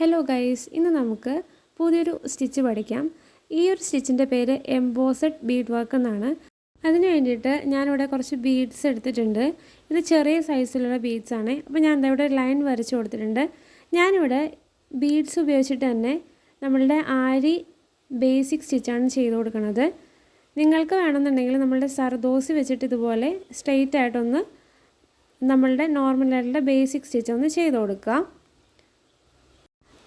Hello guys ഇന്ന് നമുക്ക് പുതിയൊരു സ്റ്റിച്ച് പഠിക്കാം. ഈ ഒരു സ്റ്റിച്ചിന്റെ പേര് എംബോസഡ് ബീഡ് വർക്ക് എന്നാണ്. അതിന് വേണ്ടിയിട്ട് ഞാനിവിടെ കുറച്ച് ബീഡ്സ് എടുത്തിട്ടുണ്ട്. ഇത് ചെറിയ സൈസിലുള്ള ബീഡ്സ് ആണ്. അപ്പോൾ ഞാൻ ഇവിടെ ലൈൻ വരച്ച് കൊടുത്തിട്ടുണ്ട്. ഞാനിവിടെ ബീഡ്സ് ഉപയോഗിച്ചിട്ട് തന്നെ നമ്മളുടെ ആരി ബേസിക് സ്റ്റിച്ചാണ് ചെയ്ത് കൊടുക്കുന്നത്. നിങ്ങൾക്ക് വേണമെന്നുണ്ടെങ്കിൽ നമ്മളുടെ സർദോസി വെച്ചിട്ട് ഇതുപോലെ സ്ട്രെയിറ്റ് ആയിട്ടൊന്ന് നമ്മളുടെ നോർമലായിട്ടുള്ള ബേസിക് സ്റ്റിച്ച് ഒന്ന് ചെയ്ത് കൊടുക്കുക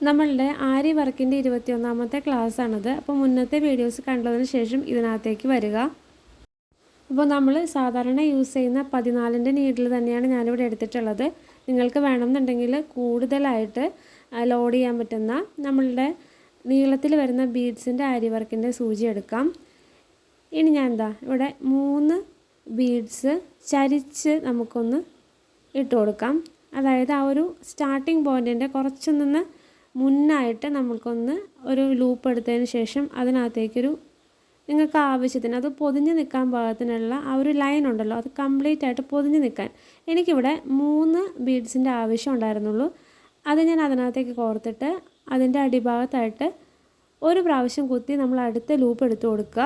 നമ്മളുടെ ആരി വർക്കിന്റെ ഇരുപത്തിയൊന്നാമത്തെ ക്ലാസ് ആണത് അപ്പോൾ മുന്നത്തെ വീഡിയോസ് കണ്ടതിന് ശേഷം ഇതിനകത്തേക്ക് വരിക. അപ്പോൾ നമ്മൾ സാധാരണ യൂസ് ചെയ്യുന്ന പതിനാലിന്റെ നീഡിൽ തന്നെയാണ് ഞാനിവിടെ എടുത്തിട്ടുള്ളത്. നിങ്ങൾക്ക് വേണമെന്നുണ്ടെങ്കിൽ കൂടുതലായിട്ട് ലോഡ് ചെയ്യാൻ പറ്റുന്ന നമ്മളുടെ നീളത്തിൽ വരുന്ന ബീഡ്സിന്റെ ആരി വർക്കിന്റെ സൂചി എടുക്കാം. ഇനി ഞാൻ എന്താ ഇവിടെ മൂന്ന് ബീഡ്സ് ചരിച്ച് നമുക്കൊന്ന് ഇട്ട് കൊടുക്കാം. അതായത് ആ ഒരു സ്റ്റാർട്ടിങ് പോയിന്റിന്റെ കുറച്ചൊന്നൊന്ന് നിന്ന് മുന്നായിട്ട് നമുക്കൊന്ന് ഒരു ലൂപ്പ് എടുത്തതിന് ശേഷം അതിനകത്തേക്കൊരു നിങ്ങൾക്ക് ആവശ്യത്തിന് അത് പൊതിഞ്ഞ് നിൽക്കാൻ പാകത്തിനുള്ള ആ ഒരു ലൈൻ ഉണ്ടല്ലോ അത് കംപ്ലീറ്റ് ആയിട്ട് പൊതിഞ്ഞ് നിൽക്കാൻ. എനിക്കിവിടെ മൂന്ന് ബീഡ്സിന്റെ ആവശ്യം ഉണ്ടായിരുന്നുള്ളൂ. അത് ഞാൻ അതിനകത്തേക്ക് കോർത്തിട്ട് അതിന്റെ അടിഭാഗത്തായിട്ട് ഒരു പ്രാവശ്യം കുത്തി നമ്മൾ അടുത്ത ലൂപ്പ് എടുത്തു കൊടുക്കുക.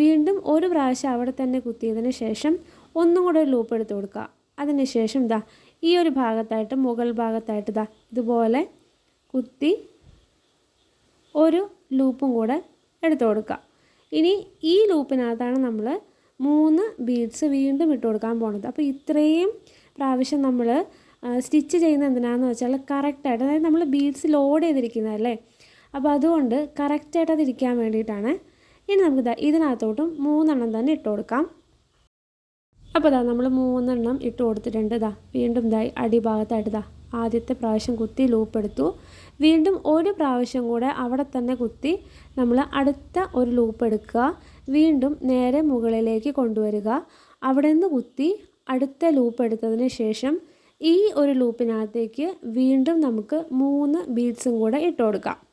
വീണ്ടും ഒരു പ്രാവശ്യം അവിടെ തന്നെ കുത്തിയതിന് ശേഷം ഒന്നും കൂടെ ഒരു ലൂപ്പ് എടുത്തു കൊടുക്കുക. അതിന് ശേഷം ഇതാ ഈ ഒരു ഭാഗത്തായിട്ട് മുകൾ ഭാഗത്തായിട്ട് ഇതാ ഇതുപോലെ കുത്തി ഒരു ലൂപ്പും കൂടെ എടുത്തു കൊടുക്കുക. ഇനി ഈ ലൂപ്പിനകത്താണ് നമ്മൾ മൂന്ന് ബീഡ്സ് വീണ്ടും ഇട്ട് കൊടുക്കാൻ പോണത്. അപ്പോൾ ഇത്രയും പ്രാവശ്യം നമ്മൾ സ്റ്റിച്ച് ചെയ്യുന്ന എന്തിനാന്ന് വെച്ചാൽ കറക്റ്റായിട്ട് അതായത് നമ്മൾ ബീഡ്സ് ലോഡ് ചെയ്തിരിക്കുന്നതല്ലേ? അപ്പോൾ അതുകൊണ്ട് കറക്റ്റായിട്ട് അത് ഇരിക്കാൻ വേണ്ടിയിട്ടാണ് ഇനി നമുക്ക് ഇതിനകത്തോട്ടും മൂന്നെണ്ണം തന്നെ ഇട്ട് കൊടുക്കാം. അപ്പോൾ ഇതാ നമ്മൾ മൂന്നെണ്ണം ഇട്ട് കൊടുത്തിട്ടുണ്ട് ഇതാ വീണ്ടും ഇതായി അടിഭാഗത്തായിട്ട് ഇതാ ആദ്യത്തെ പ്രാവശ്യം കുത്തി ലൂപ്പ് എടുത്തു. വീണ്ടും ഒരു പ്രാവശ്യം കൂടെ അവിടെ തന്നെ കുത്തി നമ്മൾ അടുത്ത ഒരു ലൂപ്പ് എടുക്കുക. വീണ്ടും നേരെ മുകളിലേക്ക് കൊണ്ടുവരിക. അവിടെ നിന്ന് കുത്തി അടുത്ത ലൂപ്പ് എടുത്തതിന് ശേഷം ഈ ഒരു ലൂപ്പിനകത്തേക്ക് വീണ്ടും നമുക്ക് മൂന്ന് ബീഡ്സും കൂടെ ഇട്ട് കൊടുക്കാം.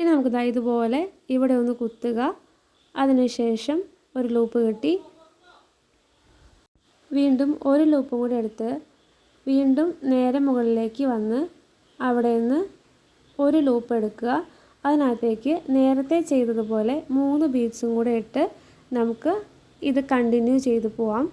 ഇനി നമുക്ക് ദാ ഇതുപോലെ ഇവിടെ ഒന്ന് കുത്തുക. അതിനുശേഷം ഒരു ലൂപ്പ് കെട്ടി വീണ്ടും ഒരു ലൂപ്പും കൂടി എടുത്ത് വീണ്ടും നേരെ മുകളിലേക്ക് വന്ന് അവിടെ നിന്ന് ഒരു ലൂപ്പ് എടുക്കുക. അതിനകത്തേക്ക് നേരത്തെ ചെയ്തതുപോലെ മൂന്ന് ബീഡ്സും കൂടെ ഇട്ട് നമുക്ക് ഇത് കണ്ടിന്യൂ ചെയ്തു പോവാം.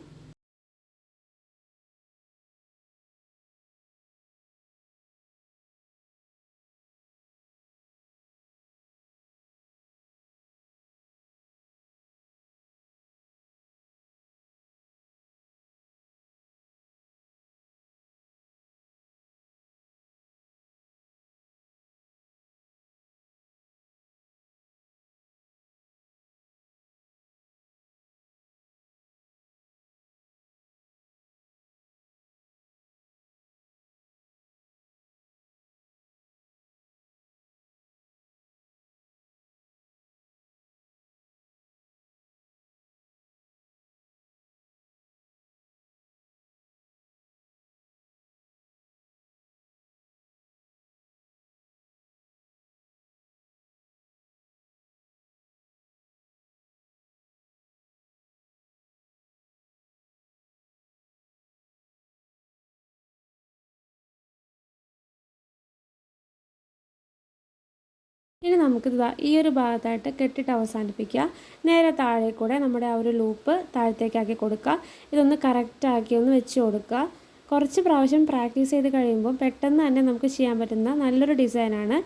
ഇനി നമുക്ക് ഈ ഒരു ഭാഗത്തായിട്ട് കെട്ടിട്ട് അവസാനിപ്പിക്കുക. നേരെ താഴെ കൂടെ നമ്മുടെ ആ ഒരു ലൂപ്പ് താഴത്തേക്കാക്കി കൊടുക്കുക. ഇതൊന്ന് കറക്റ്റാക്കി ഒന്ന് വെച്ച് കൊടുക്കുക. കുറച്ച് പ്രാവശ്യം പ്രാക്ടീസ് ചെയ്ത് കഴിയുമ്പോൾ പെട്ടെന്ന് തന്നെ നമുക്ക് ചെയ്യാൻ പറ്റുന്ന നല്ലൊരു ഡിസൈനാണ്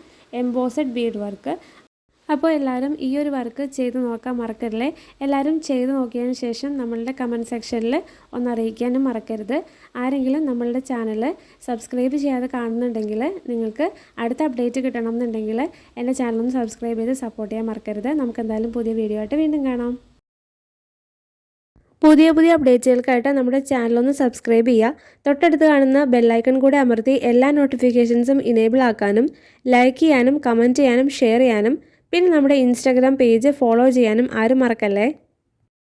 എംബോസഡ് ബീഡ് വർക്ക് അപ്പോൾ എല്ലാവരും ഈ ഒരു വർക്ക് ചെയ്ത് നോക്കാൻ മറക്കരുത്. എല്ലാവരും ചെയ്ത് നോക്കിയതിന് ശേഷം നമ്മളുടെ കമന്റ് സെക്ഷനിൽ ഒന്ന് അറിയിക്കാനും മറക്കരുത്. ആരെങ്കിലും നമ്മളുടെ ചാനൽ സബ്സ്ക്രൈബ് ചെയ്യാതെ കാണുന്നുണ്ടെങ്കിൽ നിങ്ങൾക്ക് അടുത്ത അപ്ഡേറ്റ് കിട്ടണം എന്നുണ്ടെങ്കിൽ എന്റെ ചാനലൊന്ന് സബ്സ്ക്രൈബ് ചെയ്ത് സപ്പോർട്ട് ചെയ്യാൻ മറക്കരുത്. നമുക്ക് എന്തായാലും പുതിയ വീഡിയോ ആയിട്ട് വീണ്ടും കാണാം. പുതിയ പുതിയ അപ്ഡേറ്റുകൾക്കായിട്ട് നമ്മുടെ ചാനലൊന്ന് സബ്സ്ക്രൈബ് ചെയ്യുക. തൊട്ടടുത്ത് കാണുന്ന ബെല്ലൈക്കൺ കൂടെ അമർത്തി എല്ലാ നോട്ടിഫിക്കേഷൻസും ഇനേബിൾ ആക്കാനും ലൈക്ക് ചെയ്യാനും കമന്റ് ചെയ്യാനും ഷെയർ ചെയ്യാനും പിന്നെ നമ്മുടെ ഇൻസ്റ്റാഗ്രാം പേജ് ഫോളോ ചെയ്യാനും ആരും മറക്കല്ലേ?